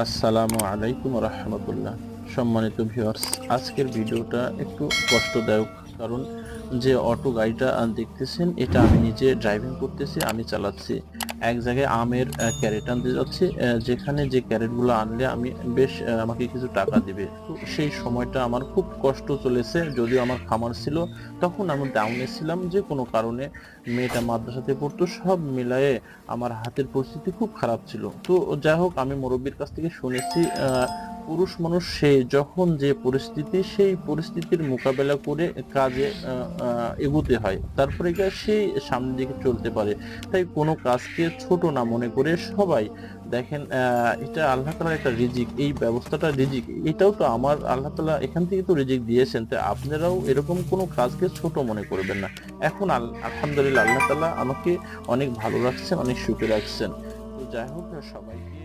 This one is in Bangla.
আসসালামু আলাইকুম রহমতুল্লাহ। সম্মানিত ভিউয়ার্স আজকের ভিডিওটা একটু কষ্টদায়ক কারণ যে অটো গাড়িটা দেখতেছেন, এটা আমি নিজে ড্রাইভিং করতেছি, আমি চালাচ্ছি। এক জায়গায় আমের ক্যারেট আনতে যাচ্ছি যেখানে যে ক্যারেটগুলো আনলে আমি বেশ আমাকে কিছু টাকা দিবে। তো সেই সময়টা আমার খুব কষ্ট চলেছে, যদিও আমার খামার ছিল, তখন আমি ডাউনে ছিলাম, যে কোনো কারণে মেয়েটা মাদ্রাসাতে পড়তো, সব মিলায়ে আমার হাতের পরিস্থিতি খুব খারাপ ছিল। তো যাই হোক, আমি মুরব্বীর কাছ থেকে শুনেছি পুরুষ মানুষ, সে যখন যে পরিস্থিতি, সেই পরিস্থিতির মোকাবেলা করে কাজে এগোতে হয়। তারপরে সেই সামনের দিকে চলতে পারে। তাই কোনো কাজকে ছোট না মনে করে সবাই দেখেন এটা আল্লাহ তালার একটা রিজিক। এই ব্যবস্থাটা রিজিক। এটাও তো আমার আল্লাহ তালা এখান থেকে তো রিজিক দিয়েছেন। তাই আপনারাও এরকম কোনো কাজকে ছোট মনে করবেন না। এখন আল- আলহামদুলিল্লাহ আল্লাহ তালা আমাকে অনেক ভালো রাখছেন, অনেক সুখে রাখছেন। তো যাই হোক, সবাইকে